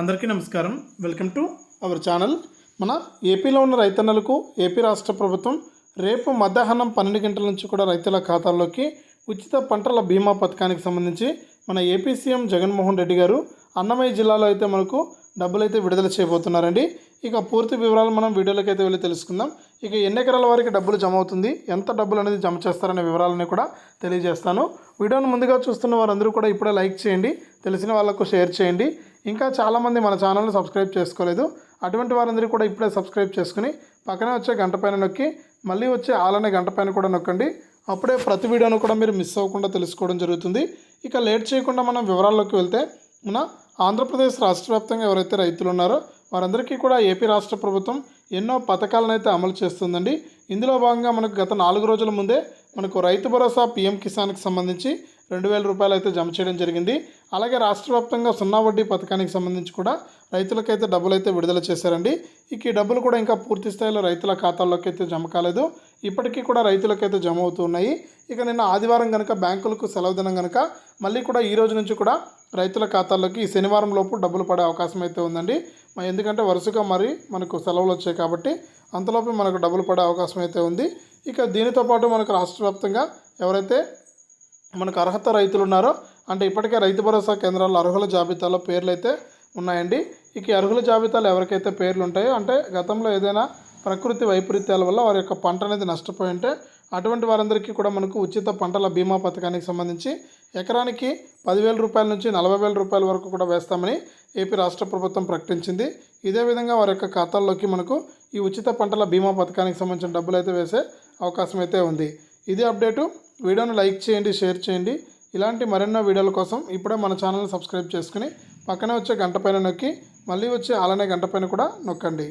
అందరికీ నమస్కారం. Welcome to our channel. మన ఏపీలో ఉన్న రైతన్నలకు ఏపీ రాష్ట్ర ప్రభుత్వం రేపు మధ్యాహ్నం పన్నెండు గంటల నుంచి కూడా రైతుల ఖాతాల్లోకి ఉచిత పంటల బీమా పథకానికి సంబంధించి మన ఏపీ సీఎం జగన్మోహన్ రెడ్డి గారు అన్నమయ్య జిల్లాలో అయితే మనకు డబ్బులు అయితే విడుదల చేయబోతున్నారండి. ఇక పూర్తి వివరాలు మనం వీడియోలోకి అయితే వెళ్ళి తెలుసుకుందాం. ఇక ఎన్ని ఎకరాల వారికి డబ్బులు జమ అవుతుంది? ఎంత డబ్బులు అనేది జమ చేస్తారనే వివరాలని కూడా తెలియజేస్తాను. వీడియోను ముందుగా చూస్తున్న వారందరూ కూడా ఇప్పుడే లైక్ చేయండి. తెలిసిన వాళ్ళకు షేర్ చేయండి. ఇంకా చాలామంది మన ఛానల్ని సబ్స్క్రైబ్ చేసుకోలేదు. అటువంటి వారందరూ కూడా ఇప్పుడే సబ్స్క్రైబ్ చేసుకుని పక్కనే వచ్చే గంట పైన నొక్కి మళ్ళీ వచ్చే ఆలనే గంట పైన కూడా నొక్కండి. అప్పుడే ప్రతి వీడియోను కూడా మీరు మిస్ అవ్వకుండా తెలుసుకోవడం జరుగుతుంది. ఇక లేట్ చేయకుండా మనం వివరాల్లోకి వెళ్తే మన ఆంధ్రప్రదేశ్ రాష్ట్ర వ్యాప్తంగా ఎవరైతే రైతులు ఉన్నారో వారందరికీ కూడా ఏపీ రాష్ట్ర ప్రభుత్వం ఎన్నో పథకాలను అయితే అమలు చేస్తుందండి. ఇందులో భాగంగా మనకు గత నాలుగు రోజుల ముందే మనకు రైతు భరోసా పీఎం కిసాన్కి సంబంధించి రెండు వేల రూపాయలు అయితే జమ చేయడం జరిగింది. అలాగే రాష్ట్ర వ్యాప్తంగా సున్నా వడ్డీ పథకానికి సంబంధించి కూడా రైతులకైతే డబ్బులు అయితే విడుదల చేశారండి. ఇక ఈ డబ్బులు కూడా ఇంకా పూర్తి స్థాయిలో రైతుల ఖాతాల్లోకి అయితే జమ కాలేదు. ఇప్పటికీ కూడా రైతులకైతే జమ అవుతూ ఉన్నాయి. ఇక నిన్న ఆదివారం కనుక బ్యాంకులకు సెలవు దినం కనుక మళ్ళీ కూడా ఈ రోజు నుంచి కూడా రైతుల ఖాతాల్లోకి ఈ శనివారం లోపు డబ్బులు పడే అవకాశం అయితే ఉందండి. ఎందుకంటే వరుసగా మరి మనకు సెలవులు వచ్చాయి కాబట్టి అంతలోపు మనకు డబ్బులు పడే అవకాశం అయితే ఉంది. ఇక దీనితో పాటు మనకు రాష్ట్ర వ్యాప్తంగా ఎవరైతే మనకు అర్హత రైతులు ఉన్నారో అంటే ఇప్పటికే రైతు భరోసా కేంద్రాల్లో అర్హుల జాబితాలో పేర్లు అయితే ఉన్నాయండి. ఇక అర్హుల జాబితాలో ఎవరికైతే పేర్లు ఉంటాయో అంటే గతంలో ఏదైనా ప్రకృతి వైపరీత్యాల వల్ల వారి యొక్క పంట అనేది నష్టపోయి ఉంటే అటువంటి వారందరికీ కూడా మనకు ఉచిత పంటల బీమా పథకానికి సంబంధించి ఎకరానికి పదివేల రూపాయల నుంచి నలభై వేల రూపాయల వరకు కూడా వేస్తామని ఏపీ రాష్ట్ర ప్రభుత్వం ప్రకటించింది. ఇదే విధంగా వారి యొక్క ఖాతాల్లోకి మనకు ఈ ఉచిత పంటల బీమా పథకానికి సంబంధించిన డబ్బులు అయితే వేసే అవకాశం అయితే ఉంది. ఇదే అప్డేటు వీడియోను లైక్ చేయండి షేర్ చేయండి. ఇలాంటి మరెన్నో వీడియోల కోసం ఇప్పుడే మన ఛానల్ని సబ్స్క్రైబ్ చేసుకుని పక్కనే వచ్చే గంట పైన నొక్కి మళ్ళీ వచ్చే అలానే గంట పైన కూడా నొక్కండి.